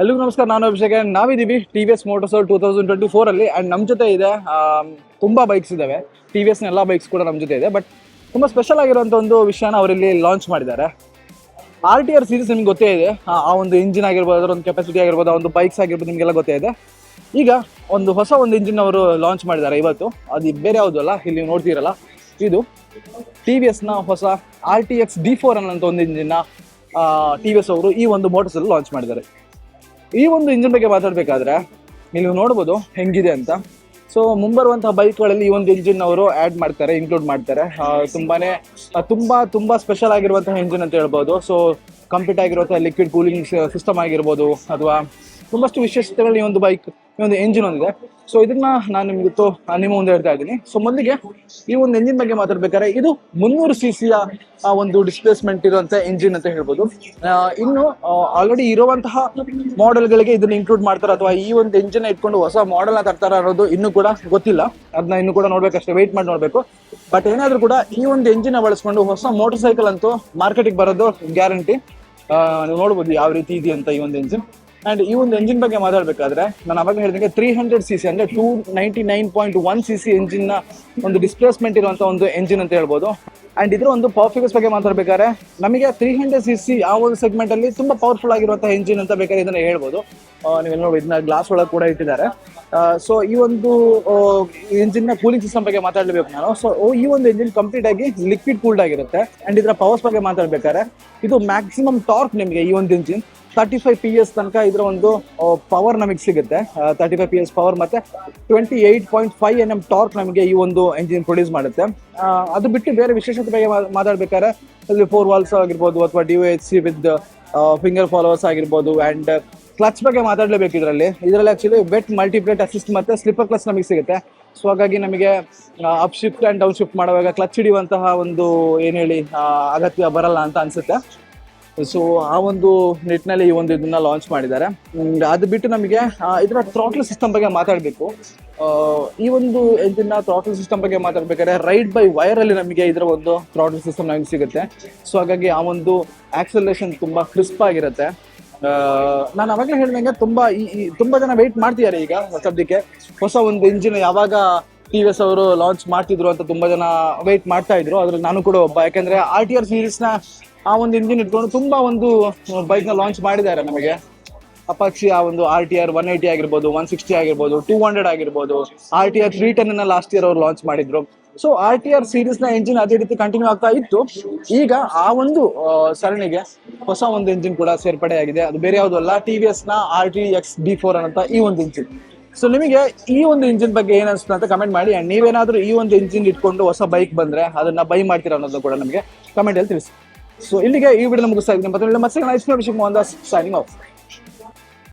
ಎಲ್ರಿಗೂ ನಮಸ್ಕಾರ, ನಾನು ಅಭಿಷೇಕ್ ನಾವಿದ್ದೀವಿ T V S motors two thousand twenty ಫೋರಲ್ಲಿ and ನಮ್ಮ ಜೊತೆ ಇದೆ ತುಂಬ ಬೈಕ್ಸ್ ಇದ್ದಾವೆ ಟಿ ವಿ ಎಸ್ನ ಎಲ್ಲ ಬೈಕ್ಸ್ ಕೂಡ ನಮ್ಮ ಜೊತೆ ಇದೆ. ಬಟ್ ತುಂಬಾ ಸ್ಪೆಷಲ್ ಆಗಿರುವಂತ ಒಂದು ವಿಷಯನ ಅವರಲ್ಲಿ ಲಾಂಚ್ ಮಾಡಿದ್ದಾರೆ. ಆರ್ ಟಿ ಆರ್ ಸೀರೀಸ್ ನಿಮ್ಗೆ ಗೊತ್ತೇ ಇದೆ. ಆ ಒಂದು ಇಂಜಿನ್ ಆಗಿರ್ಬೋದು, ಅದರ ಒಂದು ಕೆಪಾಸಿಟಿ ಆಗಿರ್ಬೋದು, ಆ ಒಂದು ಬೈಕ್ಸ್ ಆಗಿರ್ಬೋದು, ನಿಮಗೆಲ್ಲ ಗೊತ್ತೇ ಇದೆ. ಈಗ ಒಂದು ಹೊಸ ಒಂದು ಇಂಜಿನ್ ಅವರು ಲಾಂಚ್ ಮಾಡಿದ್ದಾರೆ ಇವತ್ತು. ಅದು ಬೇರೆ ಯಾವುದು ಅಲ್ಲ, ಇಲ್ಲಿ ನೀವು ನೋಡ್ತೀರಲ್ಲ. ಇದು ಟಿ ವಿ ಎಸ್ನ ಹೊಸ R T X D four ಅನ್ನೋಂಥ ಒಂದು ಇಂಜಿನ್ನ ಟಿ ವಿ ಎಸ್ ಅವರು ಈ ಒಂದು ಮೋಟರ್ಸಲ್ಲಿ ಲಾಂಚ್ ಮಾಡಿದ್ದಾರೆ. ಈ ಒಂದು ಇಂಜಿನ್ ಬಗ್ಗೆ ಮಾತಾಡಬೇಕಾದ್ರೆ ನೀವು ನೋಡ್ಬೋದು ಹೆಂಗಿದೆ ಅಂತ. ಸೊ ಮುಂಬರುವಂತಹ ಬೈಕ್ಗಳಲ್ಲಿ ಈ ಒಂದು ಇಂಜಿನ್ ಅವರು ಆ್ಯಡ್ ಮಾಡ್ತಾರೆ ಇನ್ಕ್ಲೂಡ್ ಮಾಡ್ತಾರೆ. ತುಂಬಾನೇ ತುಂಬಾ ತುಂಬಾ ಸ್ಪೆಷಲ್ ಆಗಿರುವಂತಹ ಇಂಜಿನ್ ಅಂತ ಹೇಳ್ಬೋದು. ಸೊ ಕಂಪ್ಲೀಟ್ ಆಗಿರುವಂತಹ ಲಿಕ್ವಿಡ್ ಕೂಲಿಂಗ್ ಸಿಸ್ಟಮ್ ಆಗಿರ್ಬೋದು, ಅಥವಾ ತುಂಬಷ್ಟು ವಿಶೇಷತೆಗಳಲ್ಲಿ ಈ ಒಂದು ಬೈಕ್ ಈ ಒಂದು ಎಂಜಿನ್ ಒಂದಿದೆ. ಸೊ ಇದನ್ನ ನಾನು ನಿಮ್ಗೆ ತೋ ನಿಮ್ಮ ಮುಂದೆ ಹೇಳ್ತಾ ಇದ್ದೀನಿ. ಸೊ ಮೊದಲಿಗೆ ಈ ಒಂದು ಎಂಜಿನ್ ಬಗ್ಗೆ ಮಾತಾಡ್ಬೇಕಾದ್ರೆ ಇದು ಮುನ್ನೂರು ಸಿ ಸಿಯ ಒಂದು ಡಿಸ್ಪ್ಲೇಸ್ಮೆಂಟ್ ಇರುವಂತ ಎಂಜಿನ್ ಅಂತ ಹೇಳ್ಬೋದು. ಇನ್ನು ಆಲ್ರೆಡಿ ಇರುವಂತಹ ಮಾಡೆಲ್ಗಳಿಗೆ ಇದನ್ನ ಇನ್ಕ್ಲೂಡ್ ಮಾಡ್ತಾರೆ ಅಥವಾ ಈ ಒಂದು ಎಂಜಿನ್ ಇಟ್ಕೊಂಡು ಹೊಸ ಮಾಡೆಲ್ನ ತರ್ತಾರ ಅನ್ನೋದು ಇನ್ನೂ ಕೂಡ ಗೊತ್ತಿಲ್ಲ. ಅದನ್ನ ಇನ್ನು ಕೂಡ ನೋಡ್ಬೇಕಷ್ಟೇ ವೆಯ್ಟ್ ಮಾಡಿ ನೋಡ್ಬೇಕು. ಬಟ್ ಏನಾದ್ರೂ ಕೂಡ ಈ ಒಂದು ಎಂಜಿನ್ ಬಳಸ್ಕೊಂಡು ಹೊಸ ಮೋಟರ್ ಸೈಕಲ್ ಅಂತೂ ಮಾರ್ಕೆಟಿಗೆ ಬರೋದು ಗ್ಯಾರಂಟಿ ನೀವು ನೋಡ್ಬೋದು ಯಾವ ರೀತಿ ಇದೆ ಅಂತ ಈ ಒಂದು ಎಂಜಿನ್ ಅಂಡ್ ಈ ಒಂದು ಎಂಜಿನ್ ಬಗ್ಗೆ ಮಾತಾಡಬೇಕಾದ್ರೆ ನಾನು ಅವಾಗ ಹೇಳಿದಂಗೆ ತ್ರೀ ಹಂಡ್ರೆಡ್ ಸಿ ಸಿ ಅಂದರೆ two ninety nine point one C C ಎಂಜಿನ್ನ ಒಂದು ಡಿಸ್ಪ್ಲೇಸ್ಮೆಂಟ್ ಇರುವಂಥ ಒಂದು ಎಂಜಿನ್ ಅಂತ ಹೇಳ್ಬೋದು. ಆ್ಯಂಡ್ ಇದ್ರ ಒಂದು ಪವರ್ ಫಿಗರ್ಸ್ ಬಗ್ಗೆ ಮಾತಾಡಬೇಕಾದ್ರೆ ನಮಗೆ ತ್ರೀ ಹಂಡ್ರೆಡ್ ಸಿ ಸಿ ಆ ಒಂದು ಸೆಗ್ಮೆಂಟಲ್ಲಿ ತುಂಬ ಪವರ್ಫುಲ್ ಆಗಿರುವಂಥ ಎಂಜಿನ್ ಅಂತ ಬೇಕಾದ್ರೆ ಇದನ್ನು ಹೇಳ್ಬೋದು. ನೀವು ನೋಡಿ ಇದನ್ನ ಗ್ಲಾಸ್ ಒಳಗೆ ಕೂಡ ಇಟ್ಟಿದ್ದಾರೆ. ಸೊ ಈ ಒಂದು ಎಂಜಿನ್ನ ಕೂಲಿಂಗ್ ಸಿಸ್ಟಮ್ ಬಗ್ಗೆ ಮಾತಾಡಬೇಕು ನಾನು. ಸೊ ಈ ಒಂದು ಎಂಜಿನ್ ಕಂಪ್ಲೀಟ್ ಆಗಿ ಲಿಕ್ವಿಡ್ ಕೂಲ್ಡ್ ಆಗಿರುತ್ತೆ. ಆ್ಯಂಡ್ ಇದರ ಪವರ್ಸ್ ಬಗ್ಗೆ ಮಾತಾಡಬೇಕಾದ್ರೆ ಇದು ಮ್ಯಾಕ್ಸಿಮಮ್ ಟಾರ್ಕ್ ನಿಮಗೆ ಈ ಒಂದು engine thirty five P S ತನಕ ಇದರ ಒಂದು ಪವರ್ ನಮಗೆ ಸಿಗುತ್ತೆ. Thirty five P S power ಮತ್ತೆ twenty eight point five N M torque ನಮಗೆ ಈ ಒಂದು ಎಂಜಿನ್ ಪ್ರೊಡ್ಯೂಸ್ ಮಾಡುತ್ತೆ. ಅದು ಬಿಟ್ಟು ಬೇರೆ ವಿಶೇಷತೆ ಬಗ್ಗೆ ಮಾತಾಡ್ಬೇಕಾದ್ರೆ ಅಲ್ಲಿ ಫೋರ್ ವಾಲ್ಸ್ ಆಗಿರ್ಬೋದು ಅಥವಾ D H C with finger followers ಆಗಿರ್ಬೋದು ಅಂಡ್ ಕ್ಲಚ್ ಬಗ್ಗೆ ಮಾತಾಡಲೇಬೇಕು ಇದರಲ್ಲಿ. ಇದರಲ್ಲಿ ಆಕ್ಚುಲಿ ವೆಟ್ ಮಲ್ಟಿಪ್ಲೇಟ್ ಅಸಿಸ್ಟ್ ಮತ್ತೆ ಸ್ಲಿಪ್ಪರ್ ಕ್ಲಚ್ ನಮಗೆ ಸಿಗುತ್ತೆ. ಸೊ ಹಾಗಾಗಿ ನಮಗೆ up shift and down shift ಮಾಡುವಾಗ ಕ್ಲಚ್ ಹಿಡಿಯುವಂತಹ ಒಂದು, ಏನು ಹೇಳಿ ಅಗತ್ಯ ಬರಲ್ಲ ಅಂತ ಅನ್ಸುತ್ತೆ. ಸೊ ಆ ಒಂದು ನಿಟ್ಟಿನಲ್ಲಿ ಈ ಒಂದು ಇದನ್ನ ಲಾಂಚ್ ಮಾಡಿದ್ದಾರೆ. ಅದು ಬಿಟ್ಟು ನಮಗೆ ಇದರ ಥ್ರಾಟ್ಲ್ ಸಿಸ್ಟಮ್ ಬಗ್ಗೆ ಮಾತಾಡಬೇಕು. ಈ ಒಂದು ಇದನ್ನ ಥ್ರಾಟ್ಲ್ ಸಿಸ್ಟಮ್ ಬಗ್ಗೆ ಮಾತಾಡ್ಬೇಕಾದ್ರೆ ರೈಡ್ ಬೈ ವೈರ್ ಅಲ್ಲಿ ನಮಗೆ ಇದರ ಒಂದು ಥ್ರಾಟ್ಲ್ ಸಿಸ್ಟಮ್ ನಮಗೆ ಸಿಗುತ್ತೆ. ಸೊ ಹಾಗಾಗಿ ಆ ಒಂದು ಆಕ್ಸಲೇಷನ್ ತುಂಬಾ ಕ್ರಿಸ್ಪ್ ಆಗಿರುತ್ತೆ. ನಾನು ಅವಾಗಲೇ ಹೇಳಿದಂಗೆ ತುಂಬಾ ಈ- ತುಂಬಾ ಜನ ವೆಯ್ಟ್ ಮಾಡ್ತಿದ್ದಾರೆ ಈಗ ಸದ್ಯಕ್ಕೆ ಹೊಸ ಒಂದು ಇಂಜಿನ್ ಯಾವಾಗ ಟಿ ಎಸ್ ಅವರು ಲಾಂಚ್ ಮಾಡ್ತಿದ್ರು ಅಂತ ತುಂಬಾ ಜನ ವೆಯ್ಟ್ ಮಾಡ್ತಾ ಇದ್ರು. ಅದ್ರಲ್ಲಿ ನಾನು ಕೂಡ ಒಬ್ಬ. ಯಾಕಂದ್ರೆ ಆರ್ ಟಿ ಆರ್ ಸೀರೀಸ್ನ ಆ ಒಂದು ಇಂಜಿನ್ ಇಟ್ಕೊಂಡು ತುಂಬಾ ಒಂದು ಬೈಕ್ನ ಲಾಂಚ್ ಮಾಡಿದ್ದಾರೆ ನಮಗೆ. ಅಪಾಕ್ಷಿ ಆ ಒಂದು R T R one eighty ಆಗಿರ್ಬೋದು ಒನ್ ಸಿಕ್ಸ್ಟಿ ಆಗಿರ್ಬೋದು ಟೂ ಹಂಡ್ರೆಡ್ ಆಗಿರ್ಬೋದು R T R three ten last year ಅವ್ರು ಲಾಂಚ್ ಮಾಡಿದ್ರು. ಸೊ ಆರ್ ಟಿ ಆರ್ ಸೀರೀಸ್ನ ಎಂಜಿನ್ ಅದೇ ರೀತಿ ಕಂಟಿನ್ಯೂ ಆಗ್ತಾ ಇತ್ತು. ಈಗ ಆ ಒಂದು ಸರಣಿಗೆ ಹೊಸ ಒಂದು ಎಂಜಿನ್ ಕೂಡ ಸೇರ್ಪಡೆ ಆಗಿದೆ ಅದು ಬೇರೆ ಯಾವುದು ಅಲ್ಲ ಟಿ ವಿ ಎಸ್ನ R T X B four ಅಂತ ಈ ಒಂದು ಇಂಜಿನ್ ಸೊ ನಿಮಗೆ ಈ ಒಂದು ಇಂಜಿನ್ ಬಗ್ಗೆ ಏನ್ ಅನ್ಸುತ್ತೆ ಅಂತ ಕಮೆಂಟ್ ಮಾಡಿ. ಅಂಡ್ ನೀವೇನಾದ್ರೂ ಈ ಒಂದು ಇಂಜಿನ್ ಇಟ್ಕೊಂಡು ಹೊಸ ಬೈಕ್ ಬಂದ್ರೆ ಅದನ್ನ ಬೈ ಮಾಡ್ತೀರಾ ಅನ್ನೋದು ಕೂಡ ನಮಗೆ ಕಮೆಂಟ್ ಅಲ್ಲಿ ತಿಳಿಸಿ. ಸೊ ಇಲ್ಲಿಗೆ ಈ ವಿಡಿಯೋ ಮುಗಿಸ್ತಾ ಇದ್ದೀನಿ. ಮತ್ತೆ ಮತ್ತೆ ಸೈನಿಂಗ್ ಆಫ್